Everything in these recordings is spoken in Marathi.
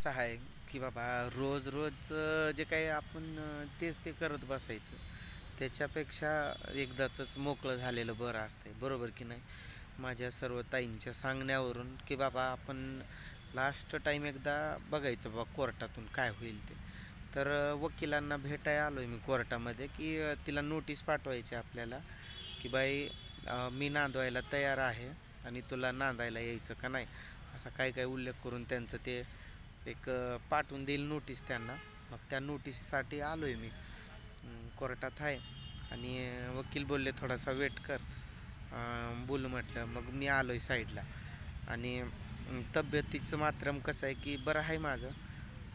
असं आहे की बाबा रोज रोज जे काही आपण तेच ते करत बसायचं. त्याच्यापेक्षा एकदाच मोकळं झालेलं बरं असतंय. बरोबर की नाही? माझ्या सर्व ताईंच्या सांगण्यावरून की बाबा आपण लास्ट टाईम एकदा बघायचं बाबा कोर्टातून काय होईल ते. तर वकिलांना भेटाय आलो आहे मी कोर्टामध्ये की तिला नोटीस पाठवायची आपल्याला की बाई मी नांदवायला तयार आहे आणि तुला नांदायला यायचं का नाही? असा काय काय उल्लेख करून त्यांचं ते एक पाठवून देईल नोटीस त्यांना. मग त्या नोटीससाठी आलो आहे मी. कोर्टात आहे. आणि वकील बोलले थोडासा वेट कर. बोलू म्हटलं. मग मी आलो आहे साईडला आणि तब्येतीचं मात्रम कसं आहे की बरं आहे माझं.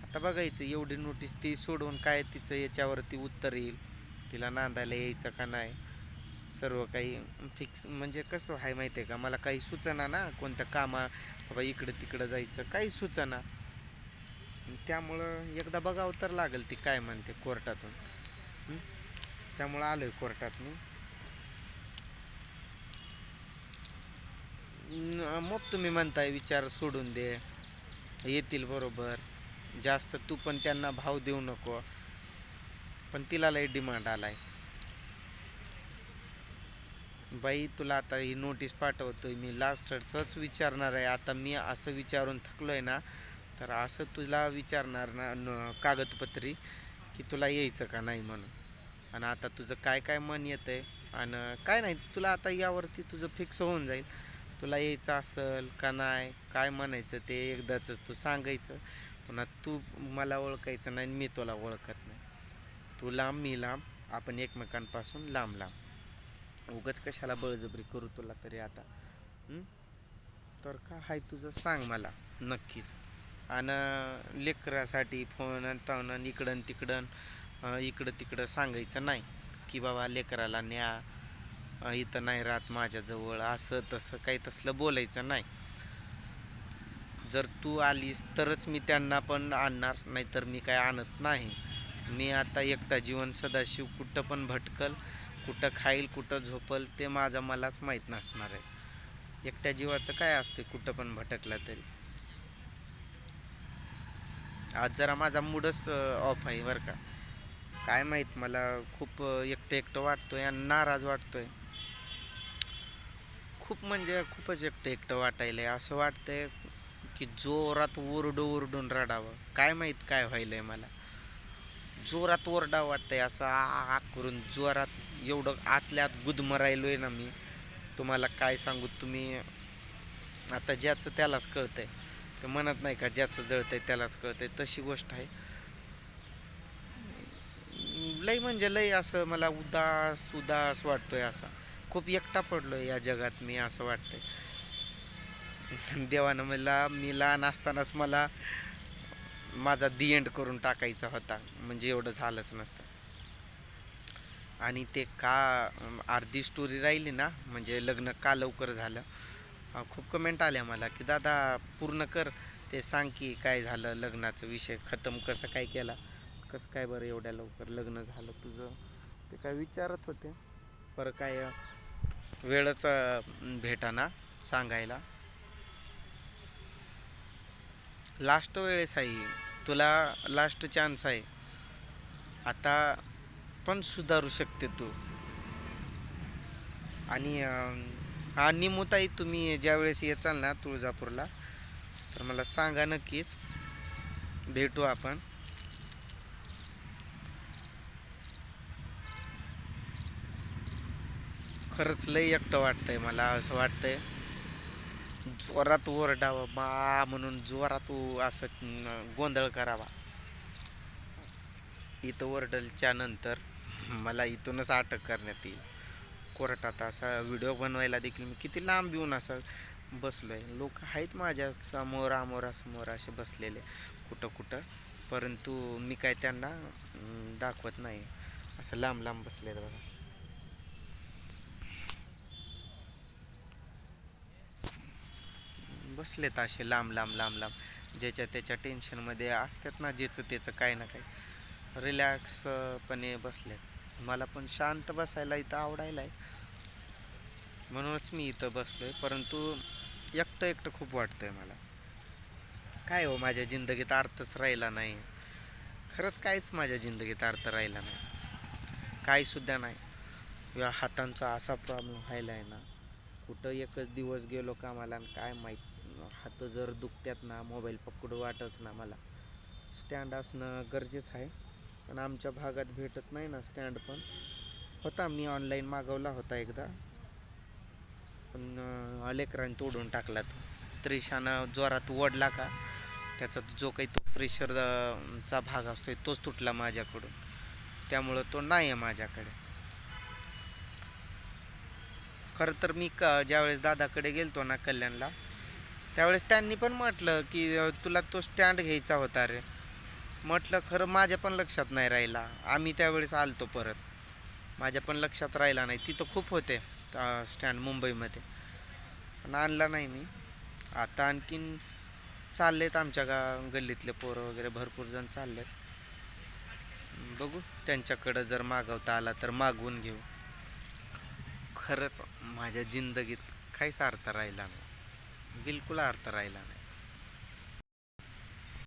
आता बघायचं एवढी नोटीस ती सोडवून काय तिचं याच्यावरती उत्तर येईल? तिला नांदायला यायचं का नाही? सर्व काही फिक्स म्हणजे कसं आहे माहिती आहे का? मला काही सुचना ना कोणत्या कामा बाबा इकडं तिकडं जायचं काही सुचना. त्यामुळं एकदा बघावं तर लागेल ती काय म्हणते कोर्टातून. त्यामुळं आलो आहे कोर्टात मी. मग तुम्ही म्हणताय विचार सोडून दे. येतील बरोबर. जास्त तू पण त्यांना भाव देऊ नको. पण तिला लई डिमांड आलाय. बाई तुला आता ही नोटीस पाठवतोय मी. लास्टच विचारणार आहे. आता मी असं विचारून थकलोय ना तर असं तुला विचारणार ना न- कागदपत्री की तुला यायचं का नाही म्हणून? आणि आता तुझं काय काय मन येतं आहे आणि काय नाही तुला आता यावरती तुझं फिक्स होऊन जाईल. तुला यायचं असेल का नाही काय म्हणायचं ते एकदाच तू सांगायचं. पुन्हा तू मला ओळखायचं नाही आणि मी तुला ओळखत नाही. तू लांब मी लांब आपण एकमेकांपासून लांब लांब. उगाच कशाला बळजबरी करू तुला तरी आता? तर का हाय तुझं सांग मला नक्कीच. आणि लेकरासाठी फोन आणि इकडं तिकडं इकडं तिकडं सांगायचं नाही की बाबा लेकराला न्या इथं नाही राहत माझ्याजवळ असं तसं काही तसलं बोलायचं नाही. जर तू आलीस तरच मी त्यांना पण आणणार नाहीतर मी काय आणत नाही. मी आता एकटा जीवन सदाशिव कुठं पण भटकल कुठं खाईल कुठं झोपल ते माझं मलाच माहीत नसणार आहे. एकट्या जीवाचं काय असतं कुठं पण भटकला तरी. आज जरा माझा मूडच ऑफ आहे बरं का. काय माहीत मला खूप एकटं एकटं एकटं वाटतोय आणि नाराज वाटतोय. खूप म्हणजे खूपच एकटं एकटं वाटायलंय. असं वाटतंय की जोरात ओरडू ओरडून रडावं. काय माहीत काय व्हायलंय मला. जोरात ओरडा वाटतंय असं आ करून जोरात एवढं आतल्या आत गुदमरायलोय ना मी. तुम्हाला काय सांगू तुम्ही आता ज्याचं त्यालाच कळतंय. ते म्हणत नाही का ज्याचं जळतंय त्यालाच कळतंय तशी गोष्ट आहे. लय म्हणजे लय असं मला उदास उदास वाटतोय असा. खूप एकटा पडलोय या जगात मी असं वाटतंय. देवानं मला मी लहान असतानाच मला माझा दी एंड करून टाकायचा होता. म्हणजे एवढं झालंच नसतं. आणि ते का अर्धी स्टोरी राहिली ना म्हणजे लग्न का लवकर झालं? खूप कमेंट आल्या मला की दादा पूर्ण कर. ते सांग की काय झालं लग्नाचं विषय खतम कसं काय केला कसं काय बरं एवढ्या लवकर लग्न झालं तुझं? ते काय विचारत होते. बरं काय वेळच भेटाना सांगायला. लास्ट वेळेस आहे तुला लास्ट चान्स आहे. आता पण सुधारू शकते तू. आणि हा निमुताई तुम्ही ज्यावेळेस येचाल ना तुळजापूरला तर मला सांगा नक्कीच. भेटू आपण. खरंच लई एकटं वाटतंय मला असं वाटतंय. जोरात ओरडावं बा म्हणून जोरात असं गोंधळ करावा. इथं ओरडलच्या नंतर मला इथूनच अटक करण्यात येईल. कोर्टात असा व्हिडिओ बनवायला देखील मी किती लांब येऊन असं आहे लोक आहेत माझ्यासमोर आमोरासमोर असे बसलेले कुठं कुठं. परंतु मी काय त्यांना दाखवत नाही. असं लांब लांब बसलेलं बघा. बसलेत असे लांब लांब लांब लांब. ज्याच्या त्याच्या टेन्शनमध्ये असतात ना ज्याचं त्याचं काय ना काही रिलॅक्सपणे बसलेत. मला पण शांत बसायला इथं आवडायला आहे. म्हणूनच मी इथं बसलोय परंतु एकटं एकटं खूप वाटतंय मला. काय हो माझ्या जिंदगीत अर्थच राहिला नाही. खरंच काहीच माझ्या जिंदगीत अर्थ राहिला नाही. काहीसुद्धा नाही. या हातांचा असा प्रॉब्लेम व्हायला आहे ना कुठं एकच दिवस गेलो कामाला आणि काय माहीत हात जर दुखत्यात ना मोबाईल पकडू वाटच ना मला. स्टँड असणं गरजेचं आहे. पण आमच्या भागात भेटत नाही ना स्टँड पण. होता मी ऑनलाईन मागवला होता एकदा. पण अं, लेकरांनी तोडून टाकला तो. त्रिशानं जोरात ओढला का त्याचा जो काही तो प्रेशर चा भाग असतो तोच तुटला माझ्याकडून. त्यामुळं तो नाही आहे माझ्याकडे. खरं तर मी क ज्यावेळेस दादाकडे गेलतो ना कल्याणला त्यावेळेस त्यांनी पण म्हटलं की तुला तो स्टँड घ्यायचा होता रे. म्हटलं खरं माझ्या पण लक्षात नाही राहिला. आम्ही त्यावेळेस आलतो परत. माझ्या पण लक्षात राहिला नाही. तिथं खूप होते स्टँड मुंबईमध्ये. पण आणला नाही मी. आता आणखीन चाललेत आमच्या गा गल्लीतले पोरं वगैरे भरपूर जण चाललेत. बघू त्यांच्याकडं जर मागवता आला तर मागवून घेऊ. खरंच माझ्या जिंदगीत काहीच अर्थ राहिला नाही. बिलकुल अर्थ राहिला नाही.